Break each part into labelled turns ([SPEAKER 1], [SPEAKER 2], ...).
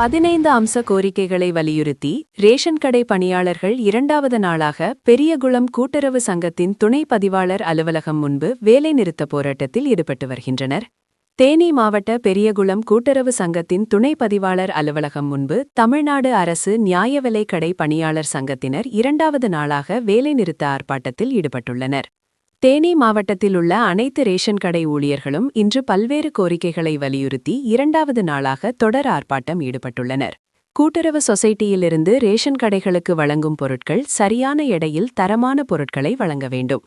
[SPEAKER 1] பதினைந்து அம்ச கோரிக்கைகளை வலியுறுத்தி ரேஷன் கடை பணியாளர்கள் இரண்டாவது நாளாக பெரியகுளம் கூட்டுறவு சங்கத்தின் துணை பதிவாளர் அலுவலகம் முன்பு வேலைநிறுத்த போராட்டத்தில் ஈடுபட்டு வருகின்றனர் தேனி மாவட்ட பெரியகுளம் கூட்டுறவு சங்கத்தின் துணை பதிவாளர் அலுவலகம் முன்பு தமிழ்நாடு அரசு நியாய விலைக்கடை பணியாளர் சங்கத்தினர் இரண்டாவது நாளாக வேலைநிறுத்த ஆர்ப்பாட்டத்தில் ஈடுபட்டுள்ளனர் தேனி உள்ள அனைத்து ரேஷன் கடை ஊழியர்களும் இன்று பல்வேறு கோரிக்கைகளை வலியுறுத்தி இரண்டாவது நாளாக தொடர் ஆர்ப்பாட்டம் ஈடுபட்டுள்ளனர் கூட்டுறவு சொசைட்டியிலிருந்து ரேஷன் கடைகளுக்கு வழங்கும் பொருட்கள் சரியான எடையில் தரமான பொருட்களை வழங்க வேண்டும்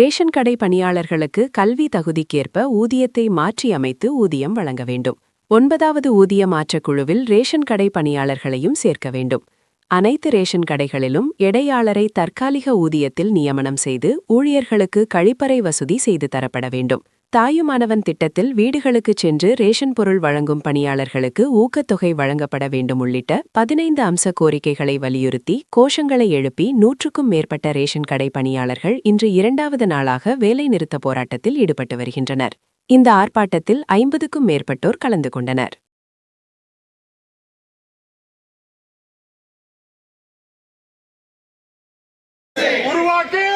[SPEAKER 1] ரேஷன் கடை பணியாளர்களுக்கு கல்வி தகுதிக்கேற்ப ஊதியத்தை மாற்றி அமைத்து ஊதியம் வழங்க வேண்டும் ஒன்பதாவது ஊதிய மாற்றக் குழுவில் ரேஷன் கடை பணியாளர்களையும் சேர்க்க வேண்டும் அனைத்து ரேஷன் கடைகளிலும் எடையாளரை தற்காலிக ஊதியத்தில் நியமனம் செய்து ஊழியர்களுக்கு கழிப்பறை வசதி செய்து தரப்பட வேண்டும் தாயுமானவன் திட்டத்தில் வீடுகளுக்கு சென்று ரேஷன் பொருள் வழங்கும் பணியாளர்களுக்கு ஊக்கத்தொகை வழங்கப்பட வேண்டும் உள்ளிட்ட பதினைந்து அம்ச கோரிக்கைகளை வலியுறுத்தி கோஷங்களை எழுப்பி நூற்றுக்கும் மேற்பட்ட ரேஷன் கடை பணியாளர்கள் இன்று இரண்டாவது நாளாக வேலைநிறுத்த போராட்டத்தில் ஈடுபட்டு வருகின்றனர் இந்த ஆர்ப்பாட்டத்தில் ஐம்பதுக்கும் மேற்பட்டோர் கலந்து கொண்டனர் to walk in.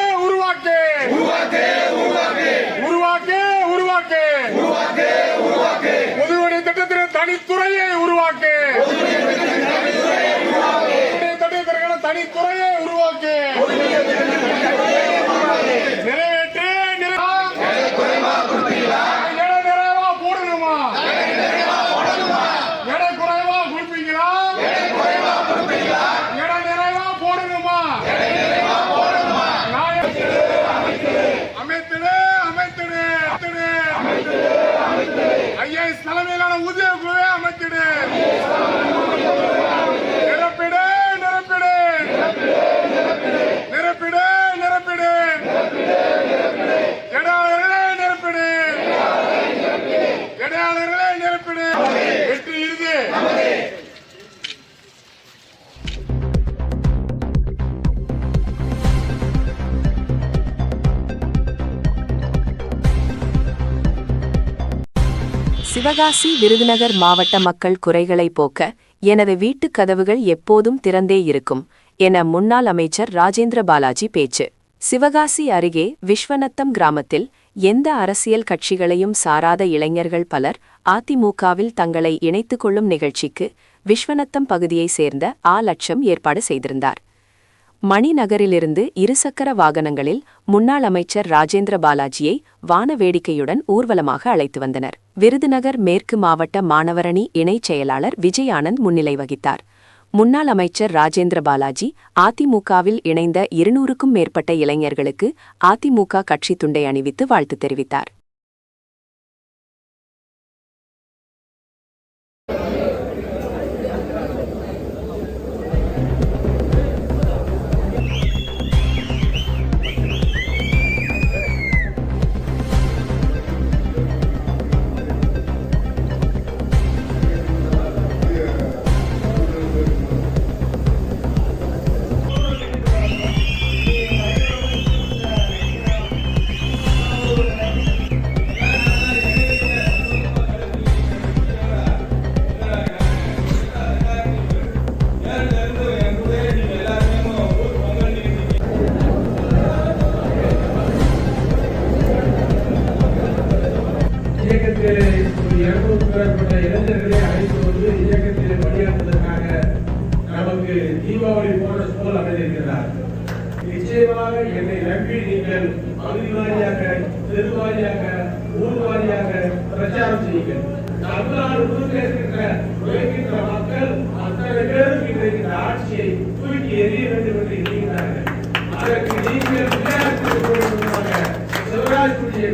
[SPEAKER 1] Sivakasi Virudhunagar மாவட்ட மக்கள் குறைகளை போக்க எனது வீட்டுக் கதவுகள் எப்போதும் திறந்தே இருக்கும் என முன்னாள் அமைச்சர் ராஜேந்திர பாலாஜி பேச்சு சிவகாசி அருகே விஸ்வநத்தம் கிராமத்தில் எந்த அரசியல் கட்சிகளையும் சாராத இளைஞர்கள் பலர் அதிமுகவில் தங்களை இணைத்துக் கொள்ளும் நிகழ்ச்சிக்கு விஸ்வநத்தம் பகுதியைச் சேர்ந்த ஆ லட்சம் ஏற்பாடு செய்திருந்தார் மணிநகரிலிருந்து இருசக்கர வாகனங்களில் முன்னாள் அமைச்சர் ராஜேந்திர பாலாஜியை வான வேடிக்கையுடன் ஊர்வலமாக அழைத்து வந்தனர் விருதுநகர் மேற்கு மாவட்ட மாணவரணி இணைச் செயலாளர் விஜய் ஆனந்த் முன்னிலை வகித்தார் முன்னாள் அமைச்சர் ராஜேந்திர பாலாஜி அதிமுகவில் இணைந்த இருநூறுக்கும் மேற்பட்ட இளைஞர்களுக்கு அதிமுக கட்சி துண்டை அணிவித்து வாழ்த்து தெரிவித்தார்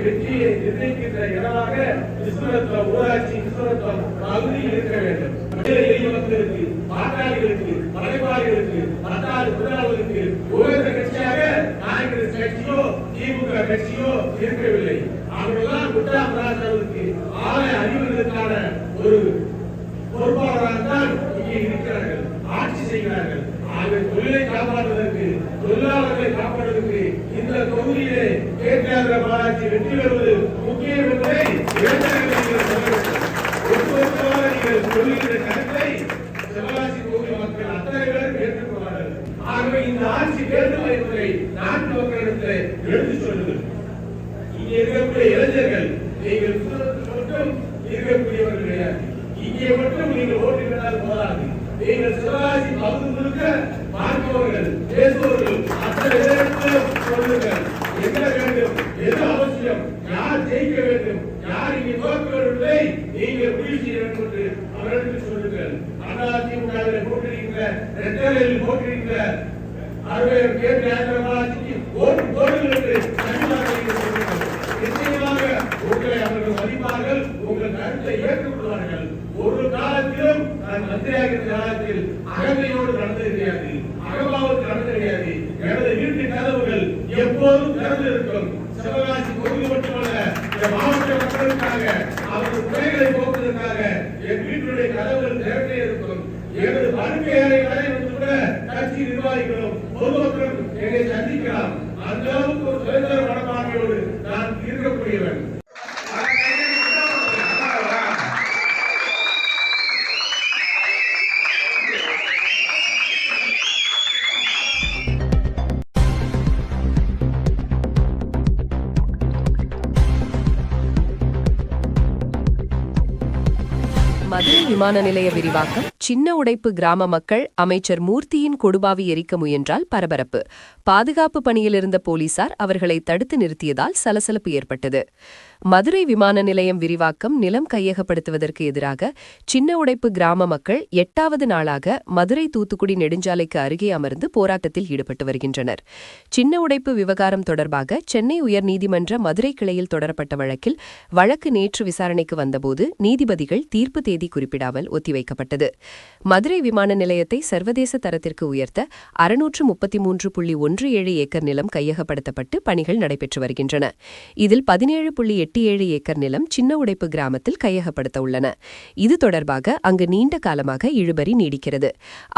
[SPEAKER 1] வெற்றியை
[SPEAKER 2] நிர்ணயிக்கின்ற இடமாக கிருஷ்ணரத்னம் ஊராட்சி கிருஷ்ணரத்னம் பகுதி இருக்க வேண்டும் எளியவர்களுக்கு பாட்டாளிகளுக்கு மலைவாளிகளுக்கு மத்தாறு முதலாளர்களுக்கு ஒவ்வொரு கட்சியாக காங்கிரஸ் கட்சியோ திமுக கட்சியோ இருக்கவில்லை அவர்களெல்லாம் குட்டாம் ராஜாவுக்கு ஆலை அறிவதற்கான ஒரு விவகாரத்தை வெற்றி பெறுவது முக்கியம் என்பதை நீங்கள் சொல்லுகிற கருத்தை மக்கள் அத்தனை பேரும் ஏற்றுக்கொள்வார்கள் ஆகவே இந்த ஆட்சி தேர்தல் என்பதை நாட்டு மக்களிடத்தில் எடுத்து சொல்லுங்கள் இங்கே இருக்கக்கூடிய இளைஞர்கள் நீங்கள் மட்டும் இருக்கக்கூடியவர்கள் கிடையாது இங்கே மட்டும் நீங்கள் ஓட்டு பெற்றால் போதாது நீங்கள் சிவகாசி பகுதி முழுக்க பார்ப்பவர்கள் பேசுவ தேர்தல் மதிப்பார்கள் உங்கள் கருத்தை ஏற்றுக்கொள்வார்கள் ஒரு காலத்திலும் நான் மந்திரியாக இருந்த காலத்தில் அகமையோடு நடந்தது எனது வீட்டு கதவுகள் எப்போதும் திறந்து இருக்கும் சிவகாசி தொகுதி மட்டுமல்ல இந்த மாவட்ட மக்களுக்காக அவர்கள் குறைகளை என் வீட்டினுடைய கதவுகள் திறந்தே இருக்கும் எனது பருப்பு ஏறை கூட நிர்வாகிகளும்
[SPEAKER 1] விரிவாக்கம் சின்ன உடைப்பு கிராம மக்கள் அமைச்சர் மூர்த்தியின் கொடுபாவி எரிக்க முயன்றால் பரபரப்பு பாதுகாப்பு பணியிலிருந்த போலீசார் அவர்களை தடுத்து நிறுத்தியதால் சலசலப்பு ஏற்பட்டது மதுரை விமான நிலையம் விரிவாக்கம் நிலம் கையகப்படுத்துவதற்கு எதிராக சின்ன உடைப்பு கிராம மக்கள் எட்டாவது நாளாக மதுரை தூத்துக்குடி நெடுஞ்சாலைக்கு அருகே அமர்ந்து போராட்டத்தில் ஈடுபட்டு வருகின்றனர் சின்ன உடைப்பு விவகாரம் தொடர்பாக சென்னை உயர்நீதிமன்ற மதுரை கிளையில் தொடரப்பட்ட வழக்கில் வழக்கு நேற்று விசாரணைக்கு வந்தபோது நீதிபதிகள் தீர்ப்பு தேதி குறிப்பிடாமல் ஒத்திவைக்கப்பட்டது மதுரை விமான நிலையத்தை சர்வதேச தரத்திற்கு உயர்த்த அறுநூற்று முப்பத்தி மூன்று புள்ளி ஒன்று ஏழு ஏக்கர் நிலம் கையகப்படுத்தப்பட்டு பணிகள் நடைபெற்று வருகின்றன இதில் பதினேழு புள்ளி எட்டு ஏழு ஏக்கர் நிலம் சின்ன உடைப்பு கிராமத்தில் கையகப்படுத்த உள்ளன இது தொடர்பாக அங்கு நீண்ட காலமாக இழுபறி நீடிக்கிறது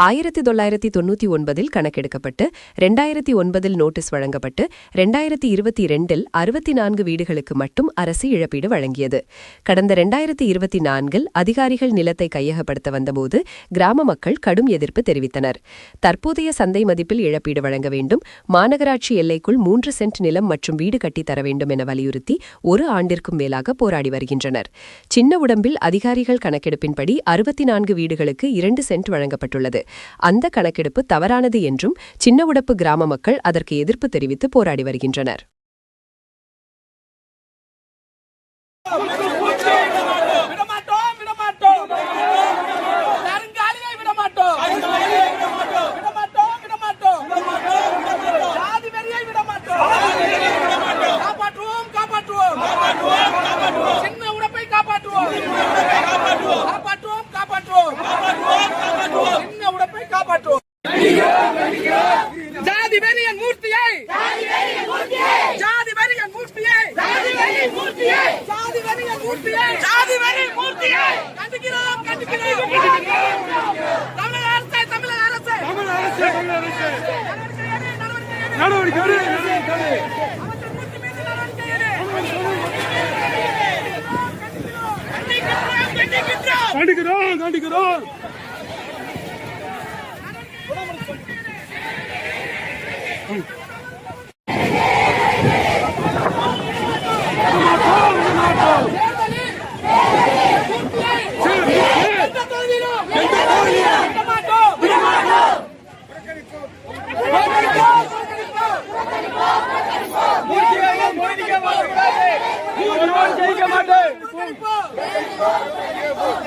[SPEAKER 1] ஆயிரத்தி தொள்ளாயிரத்தி தொன்னூற்றி ஒன்பதில் கணக்கெடுக்கப்பட்டு ரெண்டாயிரத்தி ஒன்பதில் நோட்டீஸ் வழங்கப்பட்டு ரெண்டாயிரத்தி இருபத்தி இரண்டில் அறுபத்தி நான்கு வீடுகளுக்கு மட்டும் அரசு இழப்பீடு வழங்கியது கடந்த ரெண்டாயிரத்தி இருபத்தி நான்கில் அதிகாரிகள் நிலத்தை கையகப்படுத்த வந்தபோது கிராம மக்கள் கடும் எதிர்ப்பு தெரிவித்தனர் தற்போதைய சந்தை மதிப்பில் இழப்பீடு வழங்க வேண்டும் மாநகராட்சி எல்லைக்குள் மூன்று சென்ட் நிலம் மற்றும் வீடு கட்டித்தர வேண்டும் என வலியுறுத்தி ஒரு ஆண்டிற்கும் மேலாக போராடி வருகின்றனர் சின்ன உடம்பில் அதிகாரிகள் கணக்கெடுப்பின்படி அறுபத்தி நான்கு வீடுகளுக்கு இரண்டு சென்ட் வழங்கப்பட்டுள்ளது அந்த கணக்கெடுப்பு தவறானது என்றும் சின்ன உடப்பு கிராம மக்கள் அதற்கு எதிர்ப்பு தெரிவித்து போராடி வருகின்றனர் காப்பாற்றுவோம் ஜாதி வெறியன் மூர்த்தியை ஜாதி வெறியன் மூர்த்தியை ஜாதி வெறியன் மூர்த்தியை ஜாதி வெறியன் மூர்த்தியை ஜாதி வெறியன் மூர்த்தியை கண்டுகிறோம் கண்டுகிறோம் தமிழக அரசு தமிழக அரசு தமிழக அரசு நடவடிக்கை நடவடிக்கை கண்டுகிறோம் கண்டுகிறோம்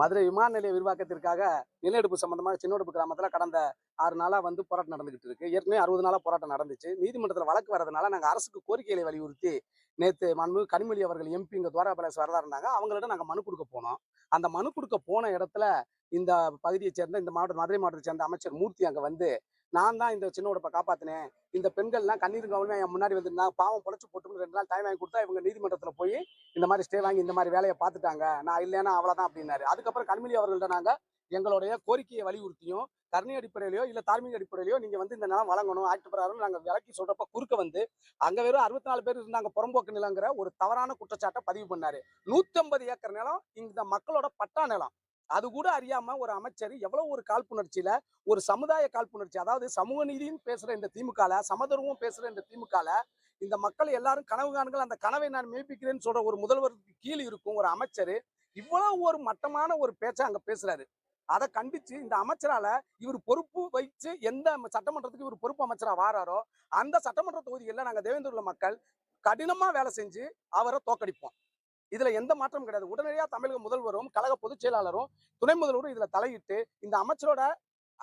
[SPEAKER 3] மதுரை விமான நிலைய விரிவாக்கத்திற்காக நிலநடுப்பு சம்பந்தமாக சின்னோடுப்பு கிராமத்தில் கடந்த ஆறு நாளாக வந்து போராட்டம் நடந்துகிட்டு இருக்கு ஏற்கனவே அறுபது நாளாக போராட்டம் நடந்துச்சு நீதிமன்றத்தில் வழக்கு வரதுனால நாங்கள் அரசுக்கு கோரிக்கைகளை வலியுறுத்தி நேற்று மண்பு கனிமொழி அவர்கள் எம்பி இங்கே துவாரா பேலஸ் வரதா இருந்தாங்க அவங்கள்ட்ட நாங்கள் மனு கொடுக்க போனோம் அந்த மனு கொடுக்க போன இடத்துல இந்த பகுதியை சேர்ந்த இந்த மாவட்ட மதுரை மாவட்டத்தை சேர்ந்த அமைச்சர் மூர்த்தி அங்கே வந்து நான் தான் இந்த சின்ன உடப்பை காப்பாத்தினேன் இந்த பெண்கள்லாம் கண்ணீர் கவனம் என் முன்னாடி வந்து நான் பாவம் பொழைச்சு போட்டு ரெண்டு நாள் டைம் வாங்கி கொடுத்தா இவங்க நீதிமன்றத்தில் போய் இந்த மாதிரி ஸ்டே வாங்கி இந்த மாதிரி வேலையை பார்த்துட்டாங்க நான் இல்லைன்னா அவ்வளோதான் அப்படின்னாரு அதுக்கப்புறம் கண்மிலி அவர்கள்ட்ட நாங்கள் எங்களுடைய கோரிக்கையை வலியுறுத்தியும் கருணை அடிப்படையிலையோ இல்லை தார்மீக அடிப்படையிலையோ நீங்கள் வந்து இந்த நிலம் வழங்கணும் ஆக்ட் பிரகாரம் நாங்கள் விலக்கி சொல்கிறப்ப குறுக்க வந்து அங்கே வெறும் அறுபத்தி நாலு பேர் இருந்தாங்க புறம்போக்கு நிலங்கிற ஒரு தவறான குற்றச்சாட்டை பதிவு பண்ணார் நூற்றம்பது ஏக்கர் நிலம் இந்த மக்களோட பட்டா நிலம் அது கூட அறியாம ஒரு அமைச்சர் எவ்வளவு ஒரு காழ்ப்புணர்ச்சியில ஒரு சமுதாய காழ்ப்புணர்ச்சி அதாவது சமூக நீதியும் பேசுற இந்த திமுகல சமதர்வம் பேசுற இந்த திமுகல இந்த மக்கள் எல்லாரும் கனவு காண்கள் அந்த கனவை நான் மெய்ப்பிக்கிறேன்னு சொல்ற ஒரு முதல்வருக்கு கீழ் இருக்கும் ஒரு அமைச்சர் இவ்வளவு ஒரு மட்டமான ஒரு பேச்சை அங்க பேசுறாரு அதை கண்டிச்சு இந்த அமைச்சரால இவர் பொறுப்பு வைத்து எந்த சட்டமன்றத்துக்கு இவர் பொறுப்பு அமைச்சரா வாராரோ அந்த சட்டமன்ற தொகுதிகளில் நாங்கள் தேவேந்திர மக்கள் கடினமா வேலை செஞ்சு அவரை தோக்கடிப்போம் இதுல எந்த மாற்றம் கிடையாது உடனடியா தமிழக முதல்வரும் கழக பொதுச் செயலாளரும் துணை முதல்வரும் இதுல தலையிட்டு இந்த அமைச்சரோட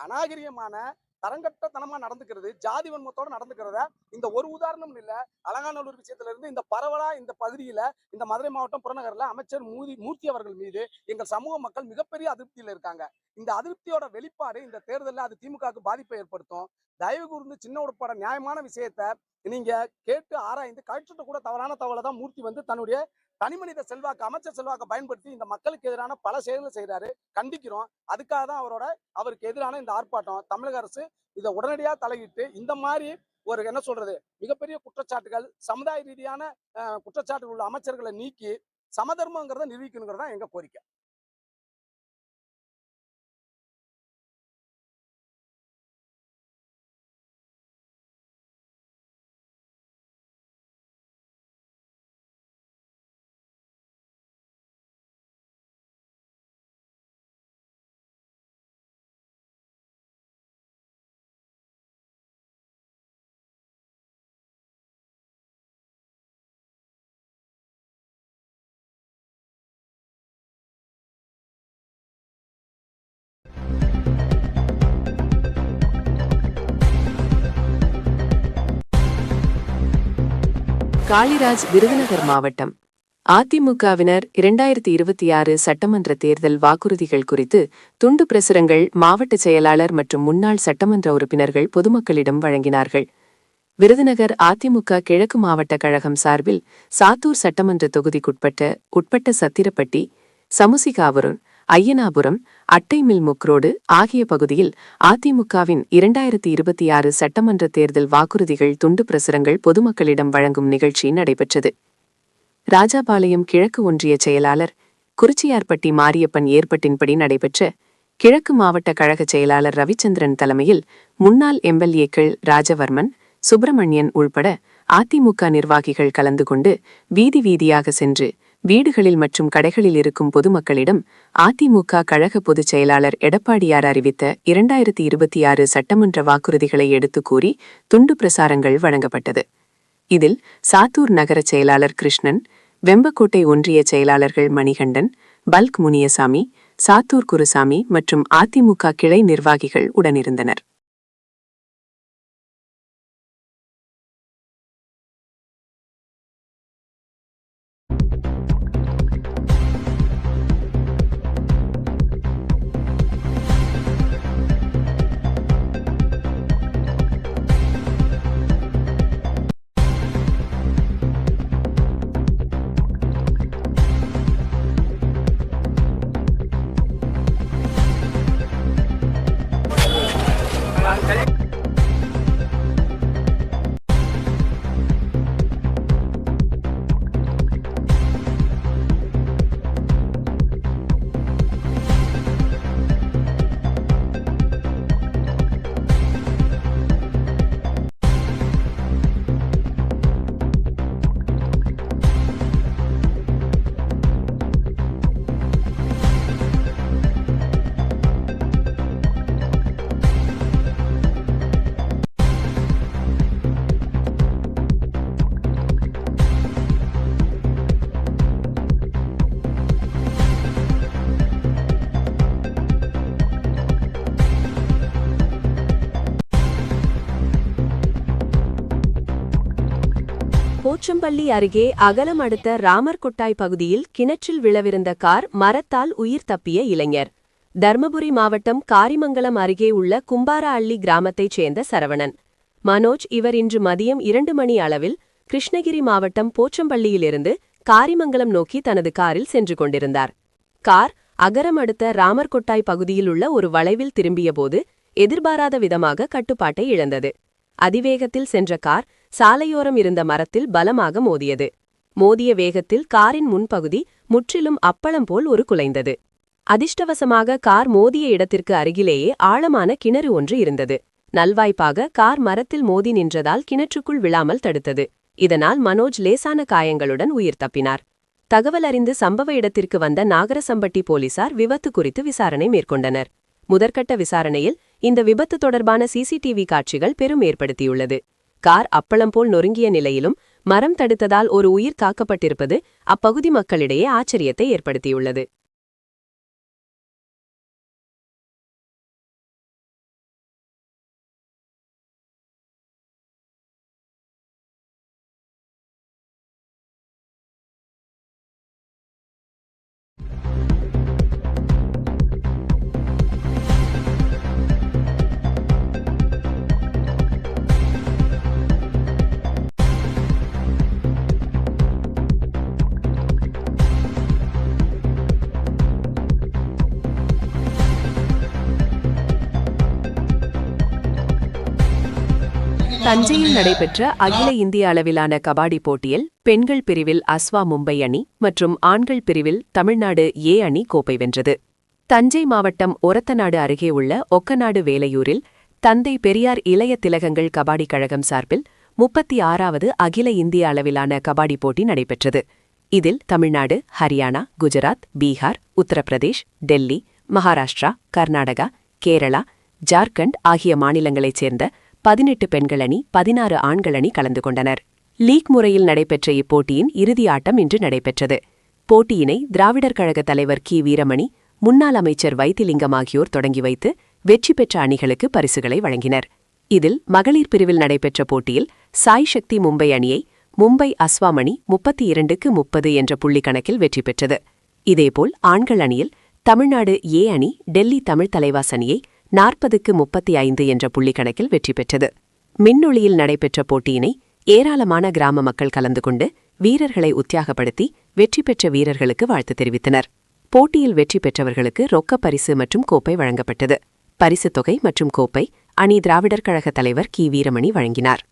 [SPEAKER 3] அநாகரியமான தரங்கட்டத்தனமா நடந்துக்கிறது ஜாதி வன்மத்தோட நடந்துக்கிறத இந்த ஒரு உதாரணம் இல்ல அலங்காநல்லூர் விஷயத்துல இருந்து இந்த பரவலா இந்த பகுதியில இந்த மதுரை மாவட்டம் புறநகர்ல அமைச்சர் மூதி மூர்த்தி அவர்கள் மீது எங்கள் சமூக மக்கள் மிகப்பெரிய அதிருப்தியில இருக்காங்க இந்த அதிருப்தியோட வெளிப்பாடு இந்த தேர்தலில் அது திமுகவுக்கு பாதிப்பை ஏற்படுத்தும் தயவு கூர்ந்து சின்ன உட்பட நியாயமான விஷயத்த நீங்க கேட்டு ஆராய்ந்து கழிச்சுட்டு கூட தவறான தகவலை தான் மூர்த்தி வந்து தன்னுடைய தனிமனித செல்வாக்கு அமைச்சர் செல்வாக்கை பயன்படுத்தி இந்த மக்களுக்கு எதிரான பல செயல்களை செய்கிறாரு கண்டிக்கிறோம் அதுக்காக தான் அவரோட அவருக்கு எதிரான இந்த ஆர்ப்பாட்டம் தமிழக அரசு இதை உடனடியாக தலையிட்டு இந்த மாதிரி ஒரு என்ன சொல்றது மிகப்பெரிய குற்றச்சாட்டுகள் சமுதாய ரீதியான குற்றச்சாட்டுகள் உள்ள அமைச்சர்களை நீக்கி சமதர்மங்கிறத நிரூபிக்கணுங்கிறதா எங்க கோரிக்கை
[SPEAKER 1] காளிராஜ் விருதுநகர் மாவட்டம் அதிமுகவினர் இரண்டாயிரத்தி இருபத்தி ஆறு சட்டமன்ற தேர்தல் வாக்குறுதிகள் குறித்து துண்டு பிரசுரங்கள் மாவட்ட செயலாளர் மற்றும் முன்னாள் சட்டமன்ற உறுப்பினர்கள் பொதுமக்களிடம் வழங்கினார்கள் விருதுநகர் அதிமுக கிழக்கு மாவட்ட கழகம் சார்பில் சாத்தூர் சட்டமன்ற தொகுதிக்குட்பட்ட உட்பட்ட சத்திரப்பட்டி சமுசிகாபுரம் ஐயனாபுரம் அட்டைமில் முக்ரோடு ஆகிய பகுதியில் அதிமுகவின் இரண்டாயிரத்தி இருபத்தி ஆறு சட்டமன்ற தேர்தல் வாக்குறுதிகள் துண்டு பிரசுரங்கள் பொதுமக்களிடம் வழங்கும் நிகழ்ச்சி நடைபெற்றது ராஜாபாளையம் கிழக்கு ஒன்றிய செயலாளர் குறிச்சியார்பட்டி மாரியப்பன் ஏற்பட்டின்படி நடைபெற்ற கிழக்கு மாவட்ட கழக செயலாளர் ரவிச்சந்திரன் தலைமையில் முன்னாள் எம்எல்ஏக்கள் ராஜவர்மன் சுப்பிரமணியன் உள்பட அதிமுக நிர்வாகிகள் கலந்து கொண்டு வீதி வீதியாக சென்று வீடுகளில் மற்றும் கடைகளில் இருக்கும் பொதுமக்களிடம் அதிமுக கழக பொதுச் செயலாளர் எடப்பாடியார் அறிவித்த இரண்டாயிரத்தி இருபத்தி ஆறு சட்டமன்ற வாக்குறுதிகளை எடுத்து கூறி துண்டு பிரசாரங்கள் வழங்கப்பட்டது இதில் சாத்தூர் நகர செயலாளர் கிருஷ்ணன் வெம்பக்கோட்டை ஒன்றிய செயலாளர்கள் மணிகண்டன் பல்க் முனியசாமி சாத்தூர் குருசாமி மற்றும் அதிமுக கிளை நிர்வாகிகள் உடனிருந்தனர் போச்சம்பள்ளி அருகே அகலம் அடுத்த ராமர் கொட்டாய் பகுதியில் கிணற்றில் விழவிருந்த கார் மரத்தால் உயிர் தப்பிய இளைஞர் தர்மபுரி மாவட்டம் காரிமங்கலம் அருகே உள்ள கும்பாரா கிராமத்தைச் சேர்ந்த சரவணன் மனோஜ் இவர் இன்று மதியம் இரண்டு மணி அளவில் கிருஷ்ணகிரி மாவட்டம் போச்சம்பள்ளியிலிருந்து காரிமங்கலம் நோக்கி தனது காரில் சென்று கொண்டிருந்தார் கார் அகரம் அடுத்த ராமர் கொட்டாய் பகுதியில் உள்ள ஒரு வளைவில் திரும்பியபோது எதிர்பாராத விதமாக கட்டுப்பாட்டை இழந்தது அதிவேகத்தில் சென்ற கார் சாலையோரம் இருந்த மரத்தில் பலமாக மோதியது மோதிய வேகத்தில் காரின் முன்பகுதி முற்றிலும் அப்பளம் போல் ஒரு குலைந்தது அதிர்ஷ்டவசமாக கார் மோதிய இடத்திற்கு அருகிலேயே ஆழமான கிணறு ஒன்று இருந்தது நல்வாய்ப்பாக கார் மரத்தில் மோதி நின்றதால் கிணற்றுக்குள் விழாமல் தடுத்தது இதனால் மனோஜ் லேசான காயங்களுடன் உயிர் தப்பினார் தகவல் அறிந்து சம்பவ இடத்திற்கு வந்த நாகரசம்பட்டி போலீசார் விபத்து குறித்து விசாரணை மேற்கொண்டனர் முதற்கட்ட விசாரணையில் இந்த விபத்து தொடர்பான சிசிடிவி காட்சிகள் பெரும் ஏற்படுத்தியுள்ளது கார் அப்பளம் போல் நொறுங்கிய நிலையிலும் மரம் தடுத்ததால் ஒரு உயிர் காக்கப்பட்டிருப்பது அப்பகுதி மக்களிடையே ஆச்சரியத்தை ஏற்படுத்தியுள்ளது தஞ்சையில் நடைபெற்ற அகில இந்திய அளவிலான கபாடி போட்டியில் பெண்கள் பிரிவில் அஸ்வா மும்பை அணி மற்றும் ஆண்கள் பிரிவில் தமிழ்நாடு ஏ அணி கோப்பை வென்றது தஞ்சை மாவட்டம் ஒரத்தநாடு அருகே உள்ள ஒக்கநாடு வேலையூரில் தந்தை பெரியார் இளைய திலகங்கள் கபாடி கழகம் சார்பில் முப்பத்தி ஆறாவது அகில இந்திய அளவிலான கபாடி போட்டி நடைபெற்றது இதில் தமிழ்நாடு ஹரியானா குஜராத் பீகார் உத்தரப்பிரதேஷ் டெல்லி மகாராஷ்டிரா கர்நாடகா கேரளா ஜார்க்கண்ட் ஆகிய மாநிலங்களைச் சேர்ந்த பதினெட்டு பெண்கள் அணி பதினாறு ஆண்கள் அணி கலந்து கொண்டனர் லீக் முறையில் நடைபெற்ற இப்போட்டியின் இறுதி ஆட்டம் இன்று நடைபெற்றது போட்டியினை திராவிடர் கழக தலைவர் கி வீரமணி முன்னாள் அமைச்சர் வைத்திலிங்கம் ஆகியோர் தொடங்கி வைத்து வெற்றி பெற்ற அணிகளுக்கு பரிசுகளை வழங்கினர் இதில் மகளிர் பிரிவில் நடைபெற்ற போட்டியில் சாய் சக்தி மும்பை அணியை மும்பை அஸ்வாமணி முப்பத்தி இரண்டுக்கு முப்பது என்ற புள்ளி கணக்கில் வெற்றி பெற்றது இதேபோல் ஆண்கள் அணியில் தமிழ்நாடு ஏ அணி டெல்லி தமிழ் தலைவாஸ் அணியை நாற்பதுக்கு முப்பத்தி ஐந்து என்ற புள்ளி கணக்கில் வெற்றி பெற்றது மின்னொளியில் நடைபெற்ற போட்டியினை ஏராளமான கிராம மக்கள் கலந்து கொண்டு வீரர்களை உத்தியாகப்படுத்தி வெற்றி பெற்ற வீரர்களுக்கு வாழ்த்து தெரிவித்தனர் போட்டியில் வெற்றி பெற்றவர்களுக்கு ரொக்க பரிசு மற்றும் கோப்பை வழங்கப்பட்டது பரிசுத் தொகை மற்றும் கோப்பை அணி திராவிடர் கழக தலைவர் கி வீரமணி வழங்கினார்